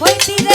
হইতি